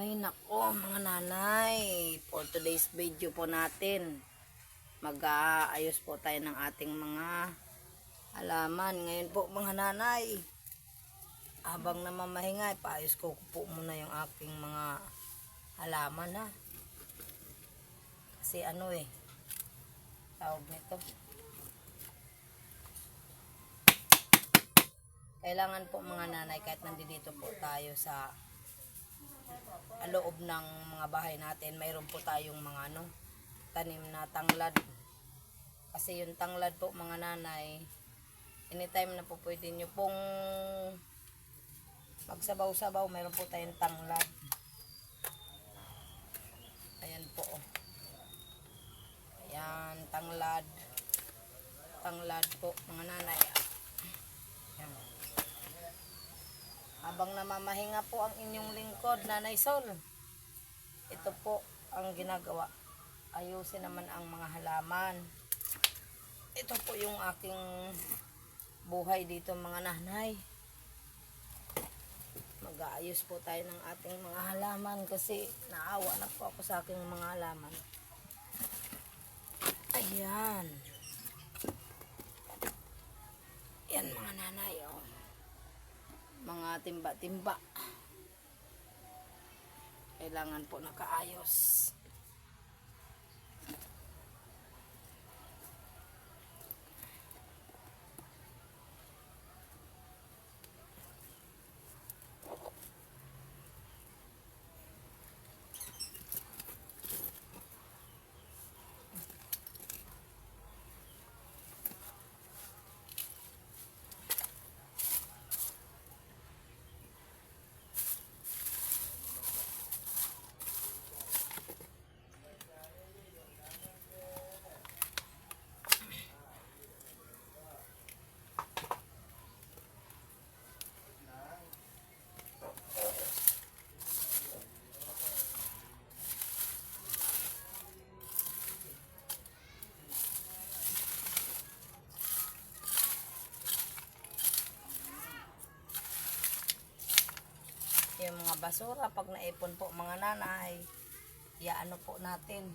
Ay nako mga nanay, for today's video po natin, mag-aayos po tayo ng ating mga halaman. Ngayon po mga nanay, habang namamahinga, paayos ko po muna yung aking mga halaman ha. Kasi ano eh, tawag nito. Kailangan po mga nanay kahit nandito po tayo sa loob ng mga bahay natin, mayroon po tayong mga ano, tanim na tanglad. Kasi yung tanglad po mga nanay, anytime na po pwede nyo pong magsabaw-sabaw, mayroon po tayong tanglad. Ayan po. oh. Ayan, tanglad. Tanglad po mga nanay. Ayan. Habang namamahinga po ang inyong lingkod, Nanay Sol, ito po ang ginagawa. Ayusin naman ang mga halaman. Ito po yung aking buhay dito mga nanay. Mag-aayos po tayo ng ating mga halaman kasi naawa na po ako sa aking mga halaman. Ayan. Yan mga nanay, oh mga timba-timba. Kailangan po nakaayos. Yung mga basura, pag naipon po mga nanay, iaano po natin.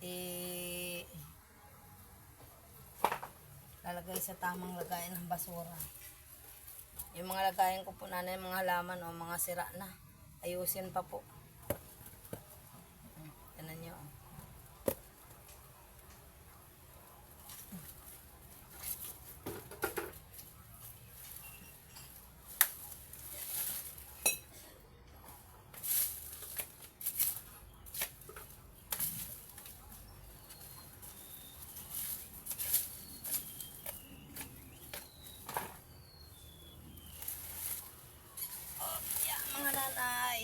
I lalagay sa tamang lagayan ng basura. Yung mga lagayan ko po nanay, mga halaman o mga sira na. Ayusin pa po. Tanan nyo. oh. Yeah, mga nanay.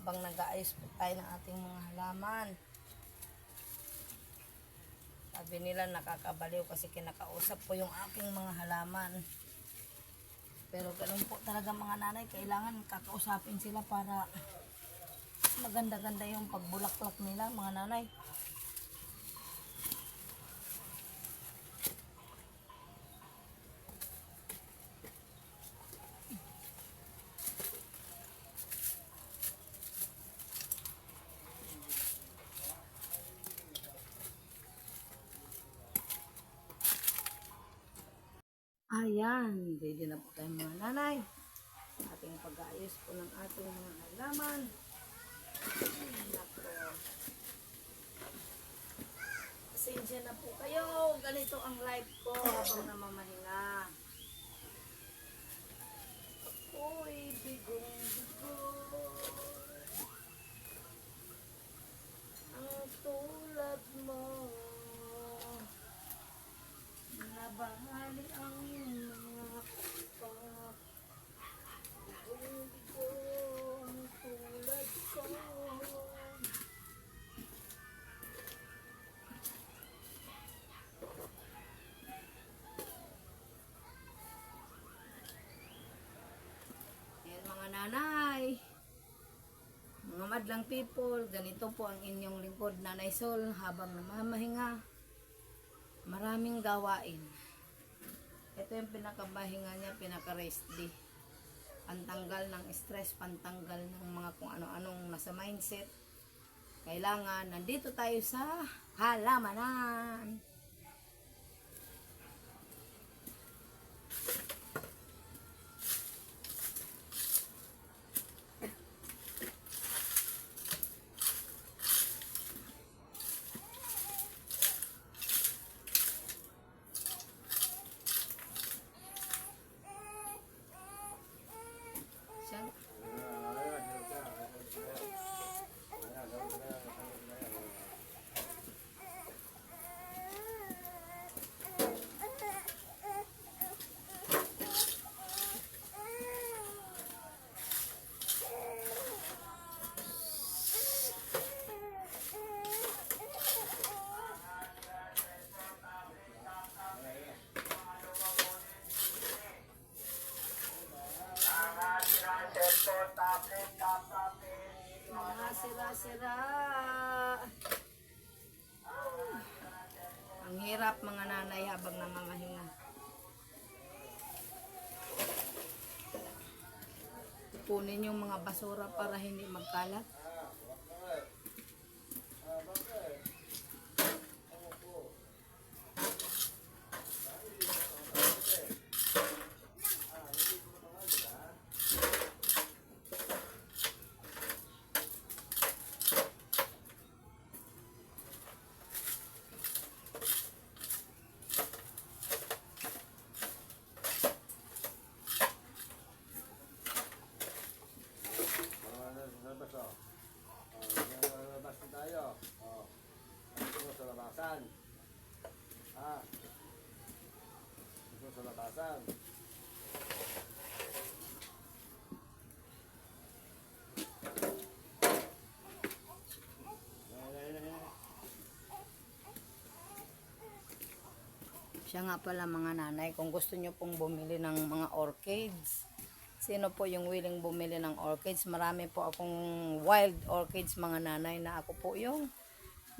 Habang nag-aayos po tayo ng ating mga halaman. Sabi nila nakakabaliw kasi kinakausap ko yung aking mga halaman. Pero ganun po talaga mga nanay, kailangan kakausapin sila para maganda-ganda yung pagbulaklak nila mga nanay. Ayan, ready na po tayo mga nanay. Ating pag-aayos po ng ating mga halaman. Pasensya na po kayo. Ganito ang life ko habang namamahinga. Ako'y mga nanay mga madlang people, ganito po ang inyong lingkod Nanay Sol habang namamahinga maraming gawain. Ito yung pinakabahinga niya, pinaka-rest day. pantanggal ng stress, pantanggal ng mga kung ano-anong nasa mindset. Kailangan, nandito tayo sa halamanan. Siya, mga sira-sira. Ang hirap mga nanay habang namamahinga. Kunin yung mga basura para hindi magkalat. Labas o. Oh, labas na tayo. Oh. Gusto sa labasan. Ah. Gusto sa labasan. Siya nga pala mga nanay, kung gusto nyo pong bumili ng mga orchids, sino po yung willing bumili ng orchids? Marami po akong wild orchids mga nanay na ako po yung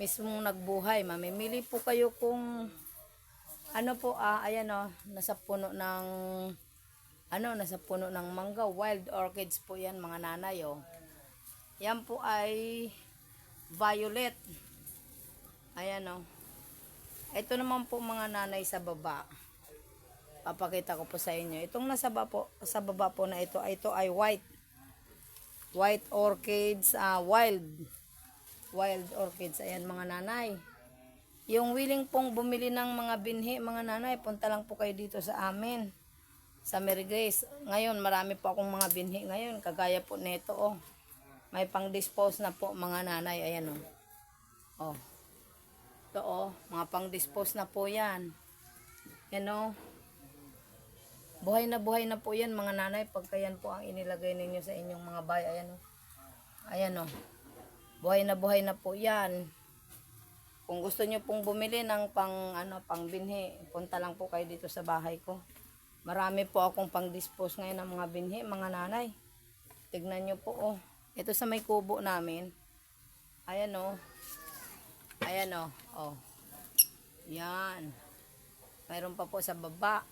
mismong nagbuhay. Mamimili po kayo kung ano po, ah, ayan o, nasa puno ng ano, nasa puno ng mangga. Wild orchids po yan mga nanay o. Yan po ay violet. Ayan o. Ito naman po mga nanay sa baba. Papakita ko po sa inyo. Itong nasa baba po, sa baba po na ito, ito ay white. White orchids, ah, wild. Wild orchids. Ayan mga nanay. Yung willing pong bumili ng mga binhi, mga nanay, punta lang po kayo dito sa amin. Sa Mary Grace. Ngayon, marami po akong mga binhi ngayon. Kagaya po nito, oh. May pang-dispose na po mga nanay. Ayan, oh. Oh. Ito oh, mga pang-dispose na po yan. Yan oh. Buhay na buhay na po yan mga nanay pagka yan po ang inilagay ninyo sa inyong mga bahay. Ayan oh. Ayan oh. Buhay na buhay na po yan. Kung gusto nyo pong bumili ng pang, ano, pang binhi, punta lang po kayo dito sa bahay ko. Marami po akong pang-dispose ngayon ng mga binhi, mga nanay. Tignan nyo po oh. Ito sa may kubo namin. Ayan oh. Ayan o. Oh. Yan. Mayroon pa po sa baba.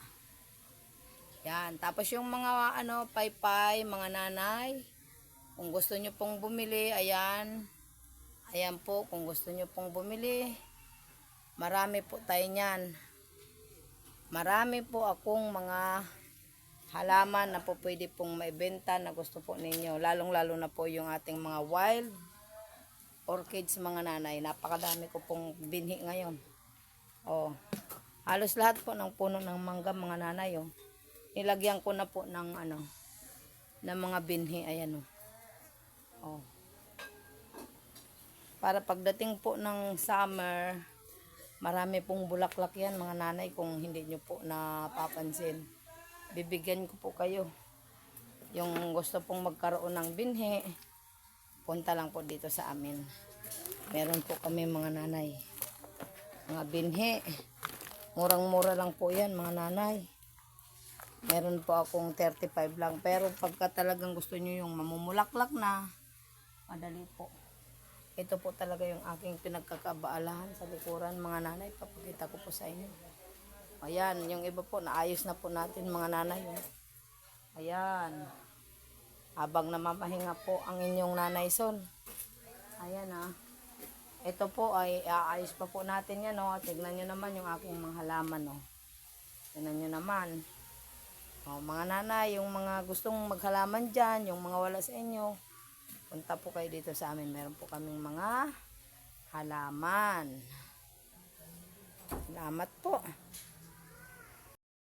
Yan. Tapos yung mga ano, paypay, mga nanay. Kung gusto nyo pong bumili, ayan. Ayan po, kung gusto nyo pong bumili. Marami po tayo niyan. Marami po akong mga halaman na po pwede pong maibenta na gusto po ninyo. Lalong lalo na po yung ating mga wild orchids mga nanay. Napakadami ko pong binhi ngayon. Oh. Halos lahat po ng puno ng mangga mga nanay oh. Nilagyan ko na po ng ano ng mga binhi ayan oh. Oh. Para pagdating po ng summer, marami pong bulaklak yan mga nanay kung hindi nyo po napapansin. Bibigyan ko po kayo. Yung gusto pong magkaroon ng binhi, punta lang po dito sa amin. Meron po kami mga nanay. Mga binhi. Murang-mura lang po yan mga nanay. Meron po akong 35 lang. Pero pagka talagang gusto nyo yung mamumulaklak na, madali po. Ito po talaga yung aking pinagkakabaalahan sa likuran mga nanay. Papakita ko po sa inyo. Ayan, yung iba po, naayos na po natin mga nanay. Ayan. habang namamahinga po ang inyong nanay son. Ayan ah. Ito po ay aayos pa po natin yan oh. Tignan nyo naman yung aking mga halaman oh. Tignan nyo naman. Oh, mga nanay, yung mga gustong maghalaman dyan, yung mga wala sa inyo, punta po kayo dito sa amin. Meron po kaming mga halaman. Salamat po.